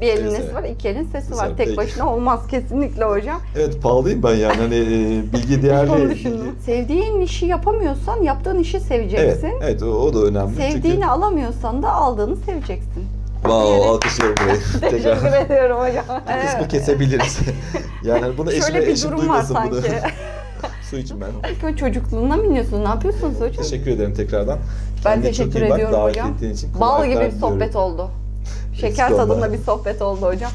Bir elin Seve nesi seve. var, iki elin sesi Güzel, var. Tek peki. başına olmaz kesinlikle hocam. Evet pahalıyım ben yani hani e, bilgi değerli. Sevdiğin işi yapamıyorsan yaptığın işi seveceksin. Evet, evet o, o da önemli. Sevdiğini Çünkü... alamıyorsan da aldığını seveceksin. Wow, alkışlıyorum burayı. Teşekkür ediyorum hocam. Bu kısmı Evet. kesebiliriz. yani hani bunu eşime, Şöyle bir eşim durum var duymasın bunu. sanki. Su için ben. İlk önce çocukluğuna mı iniyorsun? Ne yapıyorsunuz hocam? Teşekkür ederim tekrardan. Ben Kendine teşekkür bak, ediyorum davet hocam. Bal gibi bir sohbet oldu. Şeker tadında bir sohbet oldu hocam.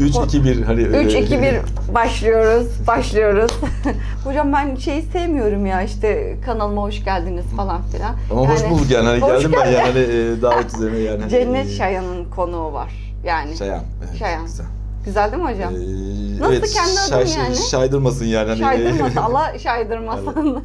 3 2 1 hani 3, e, 2, 1 başlıyoruz, başlıyoruz. Hocam ben şeyi sevmiyorum ya işte kanalıma hoş geldiniz falan filan. Ama hoş Yani bulduk yani hani hoş geldim ben yani hani, e, davet üzerine yani. hani, Cennet e, Şayan'ın konuğu var. Yani Şayan. Evet, Şayan. Güzel. Güzel değil mi hocam? Ee, Nasıl evet, kendi adın şaş- yani? Şaydırmasın yani. Hani, Şaydırmasın, Allah şaydırmasın.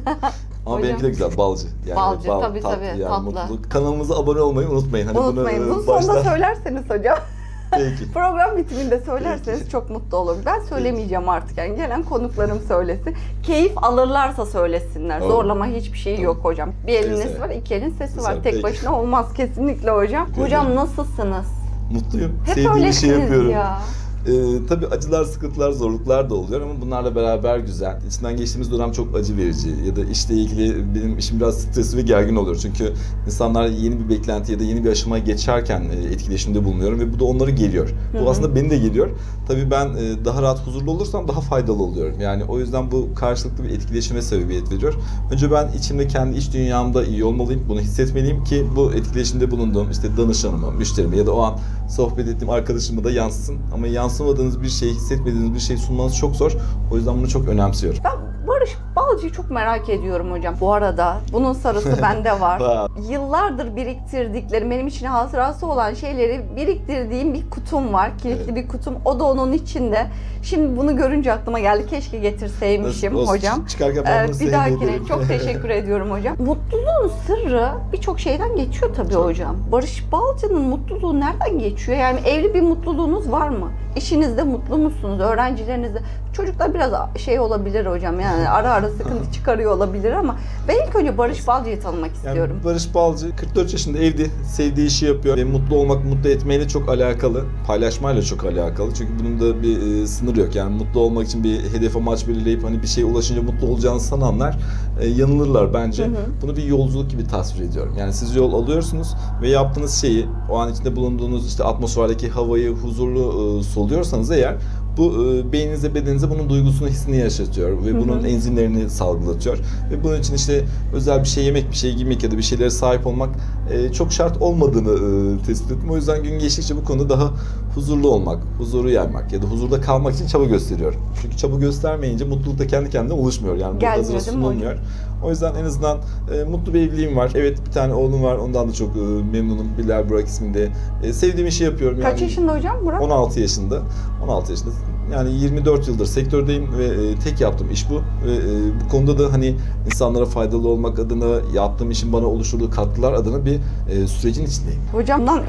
Ama Hocam. benimki de güzel, balcı. Yani Balcı, bal, tabii, tatlı tabii, yani, tatlı. mutluluk. Kanalımıza abone olmayı unutmayın. Hani Unutmayın. Bunu, Bunu e, sonunda baştan... söylerseniz hocam. Peki. Program bitiminde söylerseniz Peki. çok mutlu olurum. Ben söylemeyeceğim artık yani gelen konuklarım söylesin. Keyif alırlarsa söylesinler. Olur. Zorlama hiçbir şey yok hocam. Bir elin Seve nesi seve. var, iki elin sesi Güzel, var. Tek peki. başına olmaz kesinlikle hocam. Teşekkür Hocam nasılsınız? Mutluyum. Hep Sevdiğim işi öylesiniz yapıyorum. ya. Ee, tabii acılar, sıkıntılar, zorluklar da oluyor ama bunlarla beraber güzel. İçinden geçtiğimiz dönem çok acı verici ya da işle ilgili benim işim biraz stresli ve gergin oluyor. Çünkü insanlar yeni bir beklenti ya da yeni bir aşamaya geçerken e, etkileşimde bulunuyorum ve bu da onları geliyor. Hı Bu aslında beni de geliyor. Tabii ben e, daha rahat, huzurlu olursam daha faydalı oluyorum. Yani o yüzden bu karşılıklı bir etkileşime sebebiyet veriyor. Önce ben içimde kendi iç dünyamda iyi olmalıyım, bunu hissetmeliyim ki bu etkileşimde bulunduğum işte danışanıma, müşterime ya da o an sohbet ettiğim arkadaşıma da yansısın. Ama yansımadığınız bir şey, hissetmediğiniz bir şey sunmanız çok zor. O yüzden bunu çok önemsiyorum. Ben Barış Balcı'yı çok merak ediyorum hocam. Bu arada bunun sarısı bende var. Yıllardır biriktirdiklerim, benim için hatırası olan şeyleri biriktirdiğim bir kutum var. Kilitli Evet. bir kutum. O da onun içinde. Şimdi bunu görünce aklıma geldi. Keşke getirseymişim Nasıl hocam. Çıkarken ben Ee, bunu bir dahakine çok teşekkür ediyorum hocam. Mutluluğun sırrı birçok şeyden geçiyor tabii hocam. Barış Balcı'nın mutluluğu nereden geçiyor? Yani evli bir mutluluğunuz var mı? İşinizde mutlu musunuz? Öğrencilerinizde? Çocuklar biraz şey olabilir hocam yani ara ara sıkıntı çıkarıyor olabilir ama ben ilk önce Barış Balcı'yı tanımak istiyorum. Yani Barış Balcı 44 yaşında evli, sevdiği işi yapıyor ve mutlu olmak, mutlu etmeyle çok alakalı, paylaşmayla çok alakalı. Çünkü bunun da bir e, sınırı yok. Yani mutlu olmak için bir hedef amaç belirleyip hani bir şeye ulaşınca mutlu olacağını sananlar e, yanılırlar bence. Hı hı. Bunu bir yolculuk gibi tasvir ediyorum. Yani siz yol alıyorsunuz ve yaptığınız şeyi, o an içinde bulunduğunuz işte atmosferdeki havayı huzurlu e, soluyorsanız eğer bu e, beyninize, bedeninize bunun duygusunu, hissini yaşatıyor ve bunun enzimlerini salgılatıyor. Ve bunun için işte özel bir şey yemek, bir şey giymek ya da bir şeylere sahip olmak e, çok şart olmadığını e, tespit ettim. O yüzden gün geçtikçe bu konuda daha huzurlu olmak, huzuru yaymak ya da huzurda kalmak için çaba gösteriyorum. Çünkü çaba göstermeyince mutluluk da kendi kendine oluşmuyor. Yani bu hocam? sunulmuyor. O yüzden en azından e, mutlu bir evliliğim var. Evet bir tane oğlum var. Ondan da çok e, memnunum. Bilal Burak isminde. E, sevdiğim işi yapıyorum. Kaç yani. yaşında hocam Burak? 16 yaşında. 16 yaşında. Yani 24 yıldır sektördeyim ve e, tek yaptığım iş bu. Ve e, bu konuda da hani insanlara faydalı olmak adına yaptığım işin bana oluşturduğu katkılar adına bir e, sürecin içindeyim. Hocamdan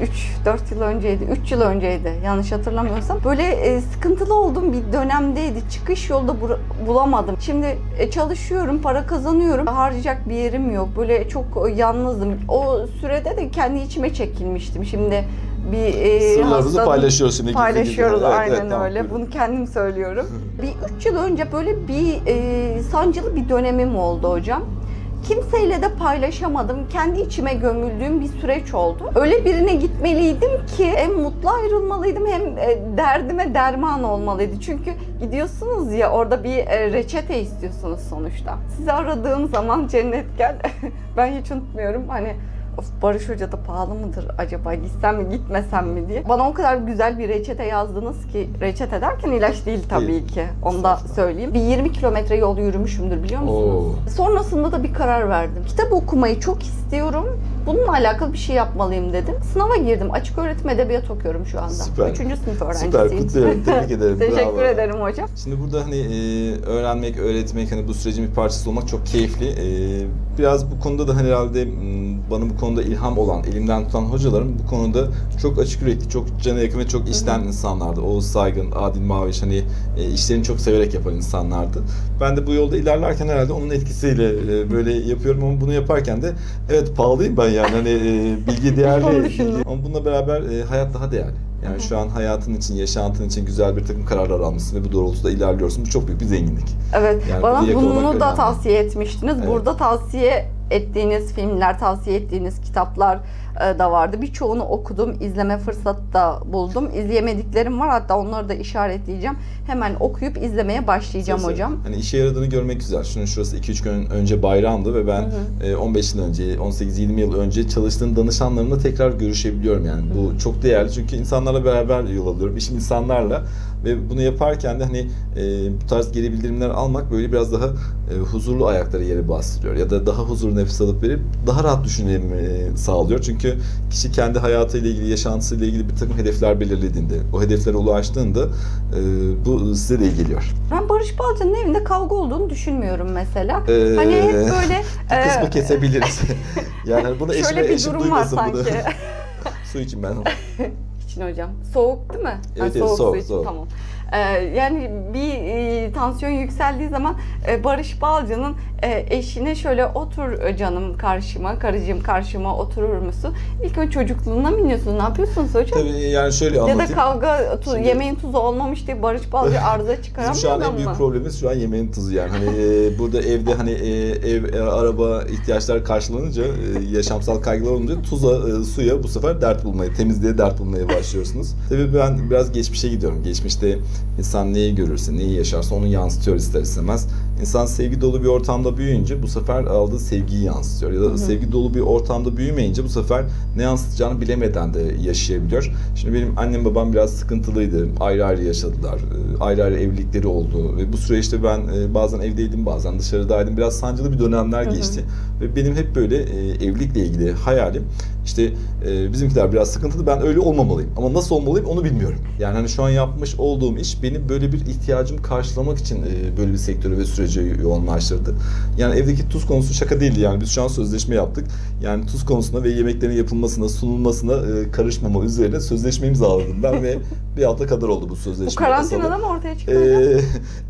3-4 yıl önceydi, 3 yıl önceydi yanlış hatırlamıyorsam. Böyle sıkıntılı olduğum bir dönemdeydi. Çıkış yolda bulamadım. Şimdi çalışıyorum, para kazanıyorum. Harcayacak bir yerim yok. Böyle çok yalnızdım. O sürede de kendi içime çekilmiştim. Şimdi bir e, Sırlarımızı paylaşıyoruz şimdi. Paylaşıyoruz. Evet, aynen evet, tamam, öyle. buyurun. Bunu kendim söylüyorum. bir 3 yıl önce böyle bir e, sancılı bir dönemim oldu hocam. Kimseyle de paylaşamadım. Kendi içime gömüldüğüm bir süreç oldu. Öyle birine gitmeliydim ki hem mutlu ayrılmalıydım hem e, derdime derman olmalıydı. Çünkü gidiyorsunuz ya orada bir e, reçete istiyorsunuz sonuçta. Sizi aradığım zaman cennet gel. ben hiç unutmuyorum. Hani Of Barış Hoca da pahalı mıdır acaba gitsem mi gitmesem mi diye. Bana o kadar güzel bir reçete yazdınız ki reçete derken ilaç değil tabii Değil. ki. Onu da söyleyeyim. Bir 20 kilometre yol yürümüşümdür biliyor musunuz? Oo. Sonrasında da bir karar verdim. Kitap okumayı çok istiyorum. Bununla alakalı bir şey yapmalıyım dedim. Sınava girdim. Açık öğretim edebiyat okuyorum şu anda. Süper. Üçüncü sınıf öğrencisiyim. Süper kutluyorum. Tebrik ederim. Teşekkür Bravo. ederim hocam. Şimdi burada hani e, öğrenmek, öğretmek hani bu sürecin bir parçası olmak çok keyifli. E, biraz bu konuda da hani herhalde bana bu konuda ilham olan, elimden tutan hocalarım bu konuda çok açık yürekli, çok cana yakın ve çok içten insanlardı. Oğuz Saygın, Adil Maviş hani e, işlerini çok severek yapan insanlardı. Ben de bu yolda ilerlerken herhalde onun etkisiyle e, böyle yapıyorum ama bunu yaparken de evet pahalıyım ben yani hani e, bilgi değerli. Ama bununla beraber e, hayat daha değerli. Yani şu an hayatın için, yaşantın için güzel bir takım kararlar almışsın ve bu doğrultuda ilerliyorsun. Bu çok büyük bir zenginlik. Evet, Yani bana bunu da önemli. tavsiye etmiştiniz. Evet. Burada tavsiye ettiğiniz filmler, tavsiye ettiğiniz kitaplar e, da vardı. Birçoğunu okudum, izleme fırsatı da buldum. İzleyemediklerim var hatta onları da işaretleyeceğim. Hemen okuyup izlemeye başlayacağım seve. hocam. Hani işe yaradığını görmek güzel. Şunun şurası 2-3 gün önce bayramdı ve ben Hı e, 15 yıl önce, 18-20 yıl önce çalıştığım danışanlarımla tekrar görüşebiliyorum yani. Bu çok değerli çünkü insanlarla beraber yol alıyorum. İşim insanlarla ve bunu yaparken de hani e, bu tarz geri bildirimler almak böyle biraz daha e, huzurlu ayakları yere bastırıyor ya da daha huzurlu nefes alıp verip daha rahat düşünmemi e, sağlıyor. Çünkü kişi kendi hayatıyla ilgili, yaşantısıyla ilgili bir takım hedefler belirlediğinde, o hedeflere ulaştığında e, bu size de iyi geliyor. Ben Barış Balcı'nın evinde kavga olduğunu düşünmüyorum mesela. Ee, hani hep böyle bir kısmı e, kesebiliriz. yani bunu eşime, şöyle bir eşim durum var duymasın bunu. sanki. Su için ben. İçin hocam. Soğuk değil mi? Evet, evet, soğuk, için, soğuk. Tamam. Ee, yani bir e, tansiyon yükseldiği zaman e, Barış Balcı'nın e, eşine şöyle otur canım karşıma, karıcığım karşıma oturur musun? İlk önce çocukluğuna mı iniyorsunuz? Ne yapıyorsunuz hocam? Tabii yani şöyle ya da anlatayım. kavga, tu, Şimdi- yemeğin tuzu olmamış diye Barış Balcı arıza Bizim çıkaramıyor şu an en büyük mı? problemimiz şu an yemeğin tuzu yani. Hani e, burada evde hani e, ev, e, araba ihtiyaçlar karşılanınca, e, yaşamsal kaygılar olunca tuza, e, suya bu sefer dert bulmaya, temizliğe dert bulmaya başlıyorsunuz. Tabii ben biraz geçmişe gidiyorum. Geçmişte insan neyi görürse, neyi yaşarsa onu yansıtıyor ister istemez. İnsan sevgi dolu bir ortamda büyüyünce bu sefer aldığı sevgiyi yansıtıyor. Ya da sevgi dolu bir ortamda büyümeyince bu sefer ne yansıtacağını bilemeden de yaşayabiliyor. Şimdi benim annem babam biraz sıkıntılıydı. Ayrı ayrı yaşadılar. Ee, Ayrı ayrı evlilikleri oldu. Ve bu süreçte ben e, bazen evdeydim bazen dışarıdaydım. Biraz sancılı bir dönemler geçti. Ve benim hep böyle e, evlilikle ilgili hayalim işte e, bizimkiler biraz sıkıntılı ben öyle olmamalıyım. Ama nasıl olmalıyım onu bilmiyorum. Yani hani şu an yapmış olduğum iş benim böyle bir ihtiyacımı karşılamak için böyle bir sektörü ve süreci yoğunlaştırdı. Yani evdeki tuz konusu şaka değildi yani biz şu an sözleşme yaptık. Yani tuz konusuna ve yemeklerin yapılmasına, sunulmasına e, karışmama üzerine sözleşme imzaladım ben ve bir hafta kadar oldu bu sözleşme. Bu karantinada mı ortaya çıktı? Ee,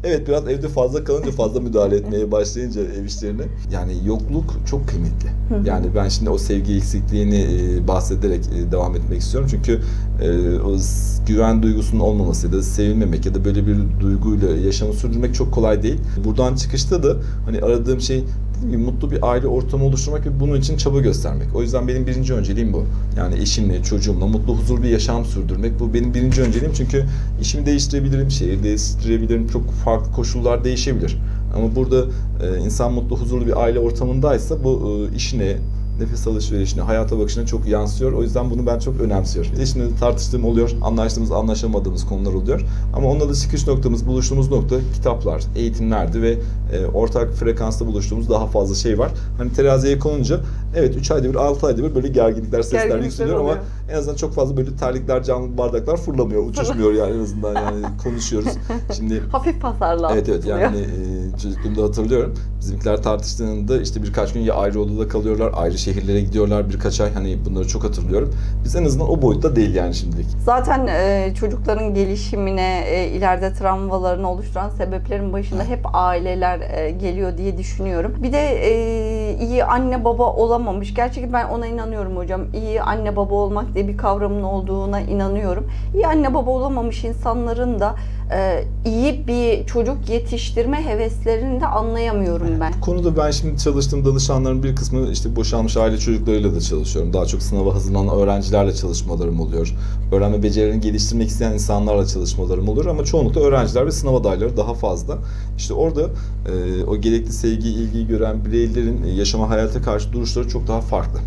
evet biraz evde fazla kalınca fazla müdahale etmeye başlayınca ev işlerine. Yani yokluk çok kıymetli. Yani ben şimdi o sevgi eksikliğini e, bahsederek e, devam etmek istiyorum. Çünkü e, o güven duygusunun olmaması ya da sevilmemek ya da böyle bir duyguyla yaşamı sürdürmek çok kolay değil. Buradan çıkışta da hani aradığım şey gibi mutlu bir aile ortamı oluşturmak ve bunun için çaba göstermek. O yüzden benim birinci önceliğim bu. Yani eşimle, çocuğumla mutlu, huzurlu bir yaşam sürdürmek. Bu benim birinci önceliğim çünkü işimi değiştirebilirim, şehir değiştirebilirim, çok farklı koşullar değişebilir. Ama burada e, insan mutlu, huzurlu bir aile ortamındaysa bu e, işine, nefes alışverişine, hayata bakışına çok yansıyor. O yüzden bunu ben çok önemsiyorum. Şimdi tartıştığım oluyor, anlaştığımız, anlaşamadığımız konular oluyor. Ama onunla da çıkış noktamız, buluştuğumuz nokta kitaplar, eğitimlerdi ve e, ortak frekansta buluştuğumuz daha fazla şey var. Hani teraziye konunca evet 3 ayda bir, 6 ayda bir böyle gerginlikler, sesler Gerginlikler yükseliyor ama oluyor. en azından çok fazla böyle terlikler, cam bardaklar fırlamıyor, uçuşmuyor yani en azından yani konuşuyoruz. Şimdi Hafif hasarlı Evet evet yani e, çocukluğumda hatırlıyorum. Bizimkiler tartıştığında işte birkaç gün ya ayrı odada kalıyorlar, ayrı şehirlere gidiyorlar birkaç ay. Hani bunları çok hatırlıyorum. Biz en azından o boyutta değil yani şimdilik. Zaten e, çocukların gelişimine, e, ileride travmalarını oluşturan sebeplerin başında hep aileler e, geliyor diye düşünüyorum. Bir de e, iyi anne baba olamamış. Gerçekten ben ona inanıyorum hocam. İyi anne baba olmak diye bir kavramın olduğuna inanıyorum. İyi anne baba olamamış insanların da iyi bir çocuk yetiştirme heveslerini de anlayamıyorum ben. Bu konuda ben şimdi çalıştığım danışanların bir kısmı işte boşanmış aile çocuklarıyla da çalışıyorum. Daha çok sınava hazırlanan öğrencilerle çalışmalarım oluyor. Öğrenme becerilerini geliştirmek isteyen insanlarla çalışmalarım oluyor ama çoğunlukla öğrenciler ve sınav adayları daha fazla. İşte orada e, o gerekli sevgi, ilgiyi gören bireylerin e, yaşama hayata karşı duruşları çok daha farklı.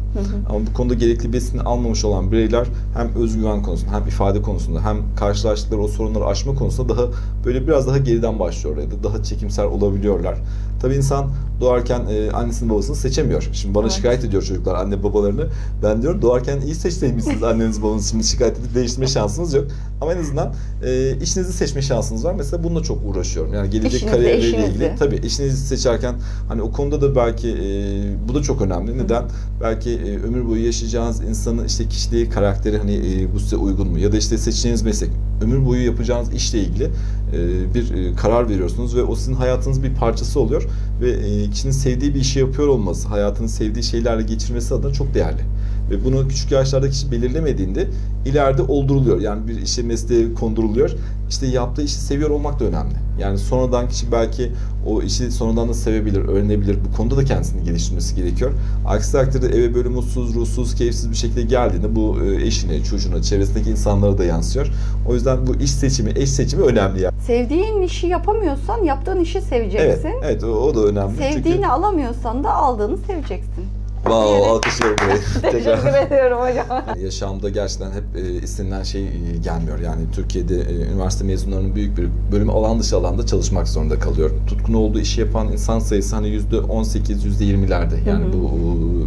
Ama bu konuda gerekli besini almamış olan bireyler hem özgüven konusunda hem ifade konusunda hem karşılaştıkları o sorunları aşma konusunda daha böyle biraz daha geriden başlıyorlar ya da daha çekimser olabiliyorlar. Tabii insan doğarken e, annesini babasını seçemiyor. Şimdi bana Evet. şikayet ediyor çocuklar anne babalarını. Ben diyorum doğarken iyi seçseymişsiniz anneniz babanızı. Şimdi şikayet edip değiştirme şansınız yok. Ama en azından e, işinizi seçme şansınız var. Mesela bununla çok uğraşıyorum. Yani gelecek İşinizi, kariyerleriyle ilgili. Tabii eşinizi seçerken hani o konuda da belki e, bu da çok önemli. Neden? Belki e, ömür boyu yaşayacağınız insanın işte kişiliği, karakteri hani e, bu size uygun mu? Ya da işte seçeceğiniz meslek, ömür boyu yapacağınız işle ilgili e, bir e, karar veriyorsunuz ve o sizin hayatınız bir parçası oluyor ve e, kişinin sevdiği bir işi yapıyor olması, hayatını sevdiği şeylerle geçirmesi adına çok değerli. Ve bunu küçük yaşlarda kişi belirlemediğinde ileride olduruluyor. Yani bir işe mesleğe konduruluyor. İşte yaptığı işi seviyor olmak da önemli. Yani sonradan kişi belki o işi sonradan da sevebilir, öğrenebilir. Bu konuda da kendisini geliştirmesi gerekiyor. Aksi takdirde eve böyle mutsuz, ruhsuz, keyifsiz bir şekilde geldiğinde bu e, eşine, çocuğuna, çevresindeki insanlara da yansıyor. O yüzden bu iş seçimi, eş seçimi önemli yani. Sevdiğin işi yapamıyorsan yaptığın işi Evet, seveceksin. evet o, o da önemli. Sevdiğini Çünkü... alamıyorsan da aldığını seveceksin. Wow, alkışlıyorum burayı. Teşekkür ediyorum hocam. Yaşamda gerçekten hep e, istenilen şey e, gelmiyor. Yani Türkiye'de e, üniversite mezunlarının büyük bir bölümü alan dışı alanda çalışmak zorunda kalıyor. Tutkun olduğu işi yapan insan sayısı hani yüzde 18, yüzde 20'lerde. Yani Hı hı. bu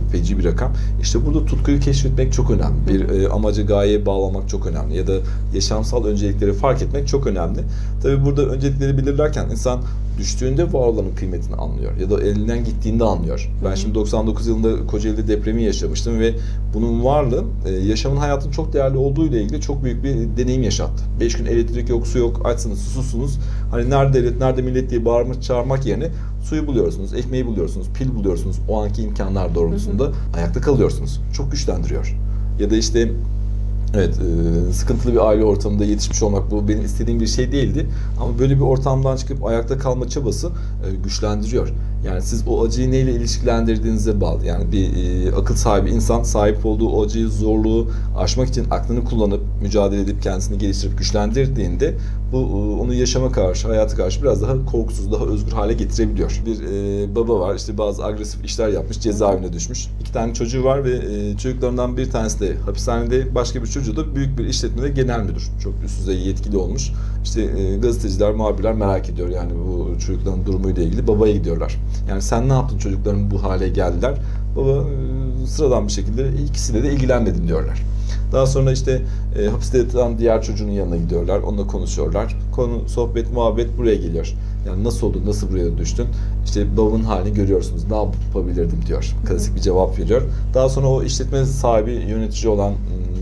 e, feci bir rakam. İşte burada tutkuyu keşfetmek çok önemli. Bir e, amacı, gayeye bağlamak çok önemli. Ya da yaşamsal öncelikleri fark etmek çok önemli. Tabii burada öncelikleri belirlerken insan düştüğünde var olanın kıymetini anlıyor. Ya da elinden gittiğinde anlıyor. Ben şimdi 99 yılında Kocaeli'de depremi yaşamıştım ve bunun varlığı e, yaşamın hayatın çok değerli olduğu ile ilgili çok büyük bir deneyim yaşattı. 5 gün elektrik yok, su yok, açsınız, susuzsunuz. Hani nerede devlet, nerede millet diye bağırmak, çağırmak yerine suyu buluyorsunuz, ekmeği buluyorsunuz, pil buluyorsunuz. O anki imkanlar doğrultusunda ayakta kalıyorsunuz. Çok güçlendiriyor. Ya da işte Evet, e, sıkıntılı bir aile ortamında yetişmiş olmak bu benim istediğim bir şey değildi. Ama böyle bir ortamdan çıkıp ayakta kalma çabası e, güçlendiriyor. Yani siz o acıyı neyle ilişkilendirdiğinize bağlı. Yani bir e, akıl sahibi insan sahip olduğu o acıyı, zorluğu aşmak için aklını kullanıp, mücadele edip kendisini geliştirip güçlendirdiğinde bu e, onu yaşama karşı, hayata karşı biraz daha korkusuz, daha özgür hale getirebiliyor. Bir e, baba var, işte bazı agresif işler yapmış, cezaevine düşmüş. İki tane çocuğu var ve e, çocuklarından bir tanesi de hapishanede, başka bir çocuğu da büyük bir işletmede genel müdür. Çok üst düzey yetkili olmuş. İşte e, gazeteciler, muhabirler merak ediyor yani bu çocukların durumuyla ilgili. Babaya gidiyorlar. Yani sen ne yaptın çocukların bu hale geldiler? Baba e, sıradan bir şekilde ikisiyle de ilgilenmedin diyorlar. Daha sonra işte e, hapiste yatılan diğer çocuğun yanına gidiyorlar. Onunla konuşuyorlar. Konu, sohbet, muhabbet buraya geliyor. Yani nasıl oldu, nasıl buraya düştün? İşte babanın halini görüyorsunuz. Ne yapabilirdim diyor. Klasik bir cevap veriyor. Daha sonra o işletme sahibi, yönetici olan, m,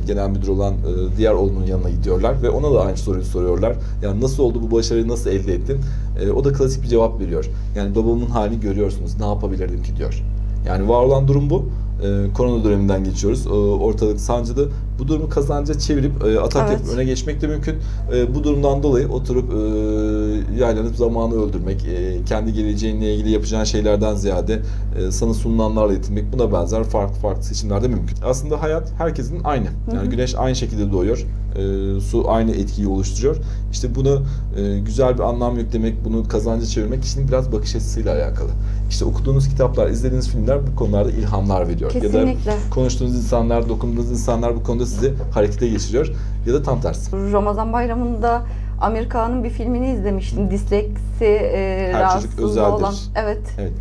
genel müdür olan e, diğer oğlunun yanına gidiyorlar ve ona da aynı soruyu soruyorlar. Yani nasıl oldu bu başarıyı nasıl elde ettin? E, o da klasik bir cevap veriyor. Yani babamın halini görüyorsunuz. Ne yapabilirdim ki diyor. Yani var olan durum bu. Ee, korona döneminden geçiyoruz. Ee, ortalık sancılı. Bu durumu kazanca çevirip e, atak Evet. yapıp öne geçmek de mümkün. E, bu durumdan dolayı oturup e, yaylanıp zamanı öldürmek, e, kendi geleceğinle ilgili yapacağın şeylerden ziyade e, sana sunulanlarla yetinmek buna benzer farklı farklı seçimler de mümkün. Aslında hayat herkesin aynı. Yani güneş aynı şekilde doğuyor. E, su aynı etkiyi oluşturuyor. İşte buna e, güzel bir anlam yüklemek, bunu kazanca çevirmek kişinin biraz bakış açısıyla alakalı. İşte okuduğunuz kitaplar, izlediğiniz filmler bu konularda ilhamlar veriyor. Ya da Kesinlikle. konuştuğunuz insanlar, dokunduğunuz insanlar bu konuda sizi harekete geçiriyor. Ya da tam tersi. Ramazan bayramında Amerika'nın bir filmini izlemiştim. Disleksi e, Her rahatsızlığı özeldir. olan. Evet. Evet.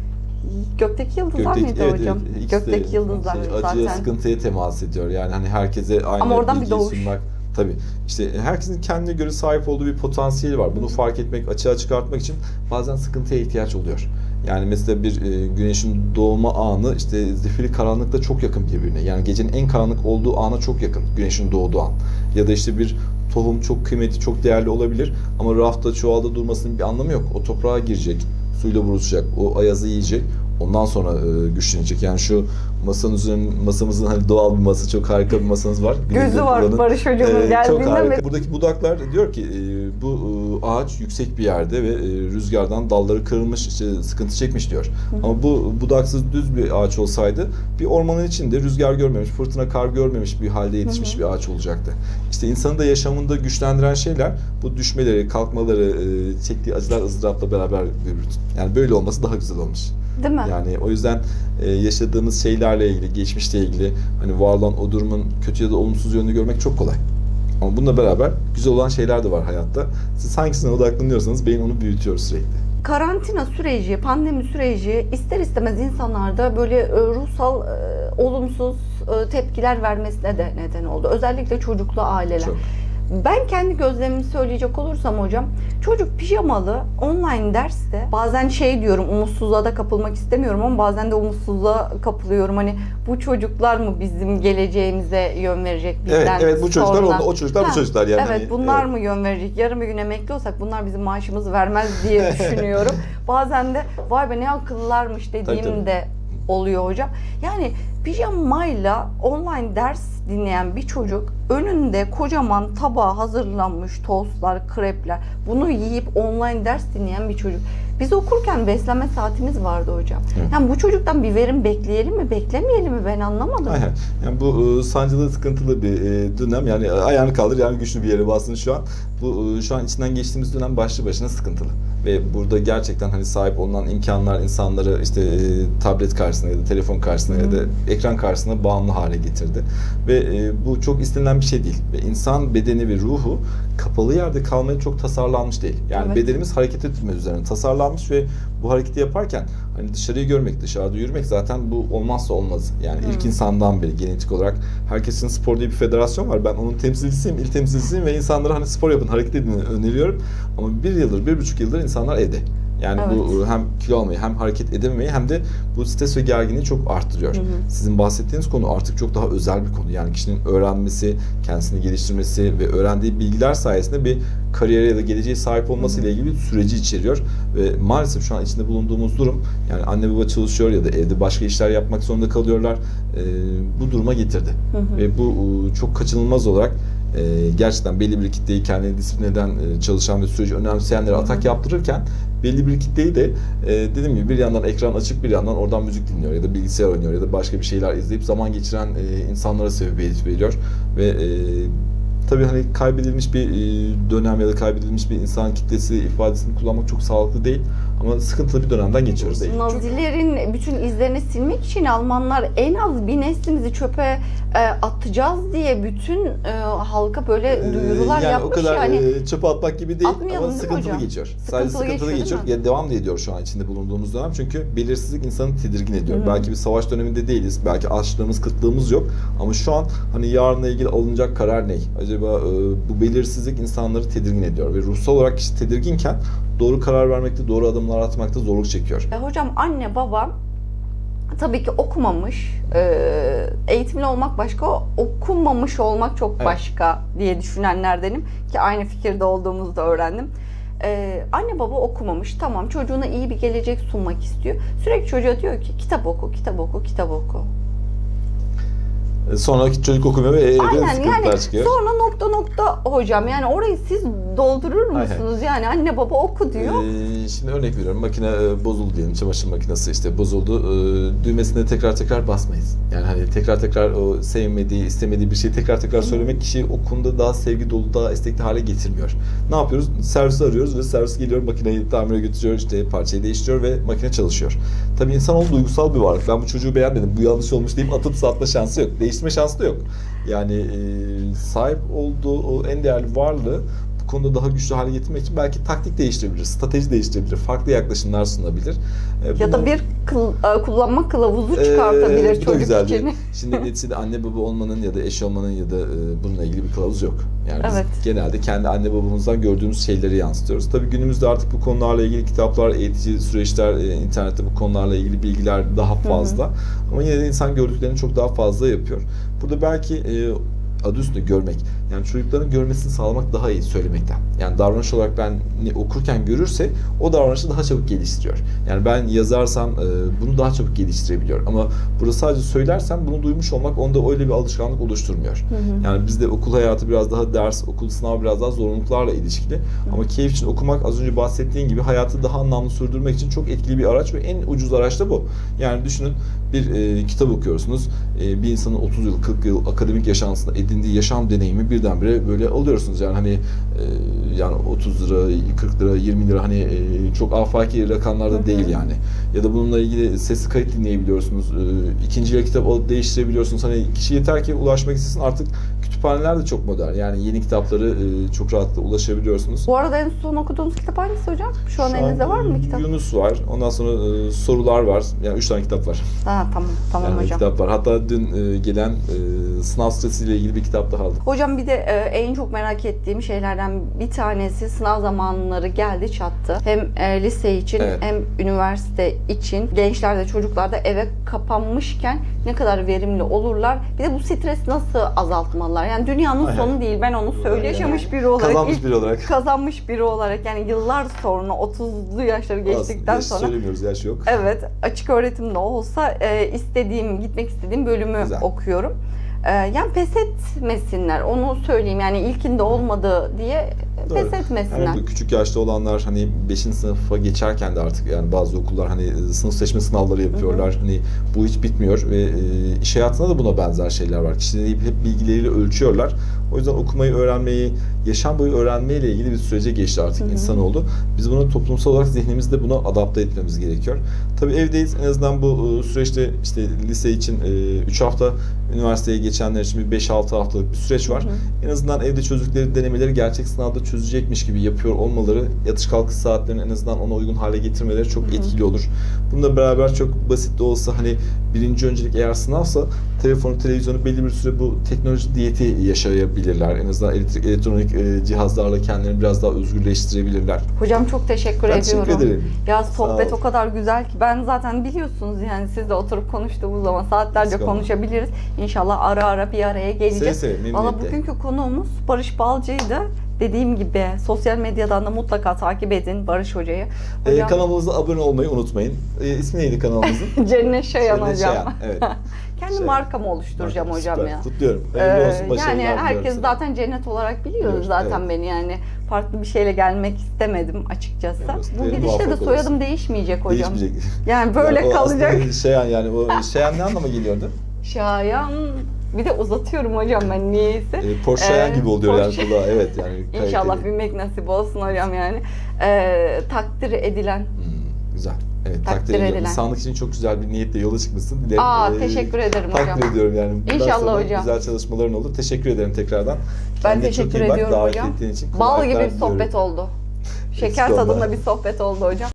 Gökteki Yıldızlar Gökteki- mıydı evet, hocam? evet, de Gökteki Yıldızlar şey, acıya, zaten. sıkıntıya temas ediyor. Yani hani herkese aynı Ama oradan bir doğuş. sunmak. Tabii. İşte herkesin kendine göre sahip olduğu bir potansiyeli var. Bunu fark etmek, açığa çıkartmak için bazen sıkıntıya ihtiyaç oluyor. Yani mesela bir e, güneşin doğma anı işte zifiri karanlıkla çok yakın birbirine. Yani gecenin en karanlık olduğu ana çok yakın güneşin doğduğu an. Ya da işte bir tohum çok kıymetli, çok değerli olabilir ama rafta çuvalda durmasının bir anlamı yok. O toprağa girecek, suyla buluşacak, o ayazı yiyecek. Ondan sonra e, güçlenecek. Yani şu masanın üzerinin masamızın hani doğal bir masa çok harika bir masamız var. Gözü var buranın. Barış hocamın Ee, çok geldiğinde harika. mi? Buradaki budaklar diyor ki e, bu e, ağaç yüksek bir yerde ve e, rüzgardan dalları kırılmış, işte sıkıntı çekmiş diyor. Ama bu budaksız düz bir ağaç olsaydı bir ormanın içinde rüzgar görmemiş, fırtına kar görmemiş bir halde yetişmiş bir ağaç olacaktı. İşte insanın da yaşamında güçlendiren şeyler bu düşmeleri, kalkmaları, e, çektiği acılar, ızdırapla beraber görürüz. Yani böyle olması daha güzel olmuş. Değil mi? Yani o yüzden e, yaşadığımız şeylerle ilgili, geçmişle ilgili hani var olan o durumun kötü ya da olumsuz yönünü görmek çok kolay. Ama bununla beraber güzel olan şeyler de var hayatta. Siz hangisine odaklanıyorsanız beyin onu büyütüyor sürekli. karantina süreci, pandemi süreci ister istemez insanlarda böyle e, ruhsal e, olumsuz e, tepkiler vermesine de neden oldu. Özellikle çocuklu aileler. Çok. Ben kendi gözlemimi söyleyecek olursam hocam, çocuk pijamalı online derste bazen şey diyorum umutsuzluğa da kapılmak istemiyorum ama bazen de umutsuzluğa kapılıyorum. Hani bu çocuklar mı bizim geleceğimize yön verecek bizden Evet, evet bu çocuklar sonra? o, çocuklar bu Ha, çocuklar yani. Evet Hani, bunlar evet. mı yön verecek? Yarın bir gün emekli olsak bunlar bizim maaşımızı vermez diye düşünüyorum. Bazen de vay be ne akıllılarmış dediğim Tabii, tabii. de oluyor hocam. Yani pijamayla online ders dinleyen bir çocuk önünde kocaman tabağa hazırlanmış tostlar, krepler bunu yiyip online ders dinleyen bir çocuk. Biz okurken beslenme saatimiz vardı hocam. Evet. Yani bu çocuktan bir verim bekleyelim mi, beklemeyelim mi ben anlamadım. Aynen. Yani bu e, sancılı, sıkıntılı bir e, dönem. Yani ayağını kaldır, yani güçlü bir yere bassın şu an. Bu e, şu an içinden geçtiğimiz dönem başlı başına sıkıntılı. Ve burada gerçekten hani sahip olunan imkanlar insanları işte e, tablet karşısına ya da telefon karşısına ya da ekran karşısına bağımlı hale getirdi. Ve e, bu çok istenilen bir şey değil. Ve insan bedeni ve ruhu kapalı yerde kalmaya çok tasarlanmış değil. Yani Evet. bedenimiz hareket etme üzerine tasarlanmış ve bu hareketi yaparken hani dışarıyı görmek, dışarıda yürümek zaten bu olmazsa olmaz. Yani ilk insandan beri genetik olarak herkesin spor diye bir federasyon var. Ben onun temsilcisiyim, il temsilcisiyim ve insanlara hani spor yapın, hareket edin öneriyorum. Ama bir yıldır, bir buçuk yıldır insanlar evde. Yani bu Evet. hem kilo almayı hem hareket edememeyi hem de bu stres ve gerginliği çok arttırıyor. Hı hı. Sizin bahsettiğiniz konu artık çok daha özel bir konu. Yani kişinin öğrenmesi, kendisini geliştirmesi ve öğrendiği bilgiler sayesinde bir kariyere ya da geleceğe sahip olması ile ilgili bir süreci içeriyor. Ve maalesef şu an içinde bulunduğumuz durum yani anne baba çalışıyor ya da evde başka işler yapmak zorunda kalıyorlar. Ee, bu duruma getirdi. Hı hı. Ve bu e, çok kaçınılmaz olarak e, gerçekten belli bir kitleyi kendini disiplin eden, e, çalışan ve süreci önemseyenlere atak yaptırırken belli bir kitleyi de e, dediğim gibi bir yandan ekran açık bir yandan oradan müzik dinliyor ya da bilgisayar oynuyor ya da başka bir şeyler izleyip zaman geçiren e, insanlara sebebiyet veriyor. Ve e, tabii hani kaybedilmiş bir e, dönem ya da kaybedilmiş bir insan kitlesi ifadesini kullanmak çok sağlıklı değil ama sıkıntılı bir dönemden geçiyoruz değil. Nazilerin bütün izlerini silmek için Almanlar en az bir neslimizi çöpe e, atacağız diye bütün e, halka böyle Ee, duyurular yani yapmış o kadar yani. e, çöpe atmak gibi değil Atmayalım ama değil sıkıntılı hocam? geçiyor. Sıkıntılı Sadece sıkıntılı geçiyor, değil geçiyor. mi? Ya devam da ediyor şu an içinde bulunduğumuz dönem. Çünkü belirsizlik insanı tedirgin ediyor. Hı. Belki bir savaş döneminde değiliz. Belki açlığımız, kıtlığımız yok. Ama şu an hani yarınla ilgili alınacak karar ne? Acaba e, bu belirsizlik insanları tedirgin ediyor ve ruhsal olarak kişi tedirginken doğru karar vermekte, doğru adımlar atmakta zorluk çekiyor. E, hocam anne baba tabii ki okumamış, e, eğitimli olmak başka, okumamış olmak çok Evet. başka diye düşünenlerdenim ki aynı fikirde olduğumuzu da öğrendim. E, anne baba okumamış, tamam çocuğuna iyi bir gelecek sunmak istiyor. Sürekli çocuğa diyor ki kitap oku, kitap oku, kitap oku. E, Sonra çocuk okumuyor ve evde Aynen sıkıntılar yani çıkıyor. sonra nokta nokta hocam yani orayı siz doldurur Aynen. musunuz? Yani anne baba oku diyor. Ee, şimdi örnek veriyorum makine e, bozuldu diyelim çamaşır makinesi işte bozuldu Ee, düğmesine tekrar tekrar basmayız. Yani hani tekrar tekrar o sevmediği istemediği bir şeyi tekrar tekrar söylemek kişiyi o konuda daha sevgi dolu daha istekli hale getirmiyor. Ne yapıyoruz? Servisi arıyoruz ve servis geliyor makineyi tamire götürüyor işte parçayı değiştiriyor ve makine çalışıyor. Tabii insanoğlu duygusal bir varlık. Ben bu çocuğu beğenmedim bu yanlış olmuş deyip atıp satma şansı yok. Değiştirme şansı da yok. Yani e, sahip olduğu o en değerli varlığı konuda daha güçlü hale getirmek için belki taktik değiştirebilir, strateji değiştirebilir, farklı yaklaşımlar sunabilir. E, Ya da bir kıl- e, kullanma kılavuzu Ee, çıkartabilir da çocuk güzel için. Şimdi neticede anne baba olmanın ya da eş olmanın ya da e, bununla ilgili bir kılavuz yok. Yani biz Evet. genelde kendi anne babamızdan gördüğümüz şeyleri yansıtıyoruz. Tabii günümüzde artık bu konularla ilgili kitaplar, eğitici süreçler, e, internette bu konularla ilgili bilgiler daha fazla. Ama yine de insan gördüklerini çok daha fazla yapıyor. Burada belki e, adı üstünde görmek. Yani çocukların görmesini sağlamak daha iyi söylemekten. Yani davranış olarak ben okurken görürse o davranışı daha çabuk geliştiriyor. Yani ben yazarsam e, bunu daha çabuk geliştirebiliyor. Ama burada sadece söylersem bunu duymuş olmak onda öyle bir alışkanlık oluşturmuyor. Yani bizde okul hayatı biraz daha ders, okul sınavı biraz daha zorunluluklarla ilişkili. Ama keyif için okumak az önce bahsettiğin gibi hayatı daha anlamlı sürdürmek için çok etkili bir araç ve en ucuz araç da bu. Yani düşünün bir e, kitap okuyorsunuz. E, bir insanın 30 yıl, 40 yıl akademik yaşantısında edindiği yaşam deneyimi birdenbire böyle alıyorsunuz yani hani e, yani 30 lira, 40 lira, 20 lira hani e, çok afaki rakamlarda değil yani. Ya da bununla ilgili sesli kayıt dinleyebiliyorsunuz. E, ikinci el kitap alıp değiştirebiliyorsunuz. Hani kişi yeter ki ulaşmak istesin artık kütüphaneler de çok modern. Yani yeni kitapları e, çok rahatlıkla ulaşabiliyorsunuz. Bu arada en son okuduğunuz kitap hangisi hocam? Şu an elinizde var mı bir kitap? Yunus var. Ondan sonra e, sorular var. Yani üç tane kitap var. Ha, tamam tamam yani hocam. kitap var. Hatta dün e, gelen e, sınav stresiyle ilgili bir kitap daha aldım. Hocam bir de e, en çok merak ettiğim şeylerden bir tanesi sınav zamanları geldi çattı. Hem e, lise için Evet. hem üniversite için gençler de çocuklar da eve kapanmışken ne kadar verimli olurlar. Bir de bu stres nasıl azaltmalılar? Yani dünyanın Aynen. sonu değil. Ben onu söyle yaşamış biri olarak Kazanmış biri olarak. kazanmış biri olarak yani yıllar sonra 30'lu yaşları geçtikten Yaş sonra Söylemiyoruz yaş yok. Evet, açık öğretimde olsa e, istediğim, gitmek istediğim bölümü Güzel. okuyorum. E, yani pes etmesinler, onu söyleyeyim. Yani ilkinde olmadı diye Doğru. pes etmesinler. Yani bu küçük yaşta olanlar hani 5. sınıfa geçerken de artık yani bazı okullar hani e, sınıf seçme sınavları yapıyorlar. Hani bu hiç bitmiyor ve e, iş hayatında da buna benzer şeyler var. Kişileri hep bilgileriyle ölçüyorlar. O yüzden okumayı, öğrenmeyi, yaşam boyu öğrenmeyle ilgili bir sürece geçti artık insanoğlu. Biz bunu toplumsal olarak zihnimizde buna adapte etmemiz gerekiyor. Tabii evdeyiz. En azından bu e, süreçte işte lise için 3 hafta, üniversiteye geçenler için bir 5-6 haftalık bir süreç var. En azından evde çözdükleri denemeleri gerçek sınavda çözecekmiş gibi yapıyor olmaları, yatış kalkış saatlerini en azından ona uygun hale getirmeleri çok etkili olur. Bununla beraber çok basit de olsa hani birinci öncelik eğer sınavsa telefonu, televizyonu belli bir süre bu teknoloji diyeti yaşayabilirler. En azından elektrik, elektronik e, cihazlarla kendilerini biraz daha özgürleştirebilirler. Hocam çok teşekkür Ben ediyorum. teşekkür ederim. Ya sohbet o kadar güzel ki ben zaten biliyorsunuz yani sizle oturup konuştuğumuz zaman saatlerce olma. konuşabiliriz. İnşallah ara ara bir araya geleceğiz. Seve Valla bugünkü konuğumuz Barış Balcı'ydı. Dediğim gibi sosyal medyadan da mutlaka takip edin Barış Hoca'yı. E, Hocam kanalımıza abone olmayı unutmayın. E, ismi neydi kanalımızın? Cennet Şayan Cennet hocam. Şayan, Evet. Kendi Şey- markamı oluşturacağım hocam Süper, ya. Kutluyorum. Ee, Hayırlı olsun, başarılar yani herkes zaten cennet olarak biliyor Biliyoruz, zaten evet. beni yani farklı bir şeyle gelmek istemedim açıkçası. Olsun, Bu gidişle de soyadım olursun. değişmeyecek hocam. Değişmeyecek. Yani böyle Yani o kalacak. Şayan yani o Şayan ne anlama geliyordu? Şayan bir de uzatıyorum hocam ben niyeyse. E, Porsche Şayan Ee, gibi oluyor Porsche. yani kulağa. Evet yani. İnşallah binmek nasip olsun hocam yani. Ee, takdir edilen. Hmm, güzel. Evet Takdir takdir, ediyorum. edilen. İnsanlık için çok güzel bir niyetle yola çıkmışsın. Dilerim, Aa e, teşekkür ederim hocam. Takdir ediyorum yani. İnşallah hocam. Güzel çalışmaların olur. Teşekkür ederim tekrardan. Ben Kendine çok teşekkür iyi bak, ediyorum davet hocam. için. Bal gibi bir sohbet diliyorum. oldu. Şeker tadında bir sohbet oldu hocam.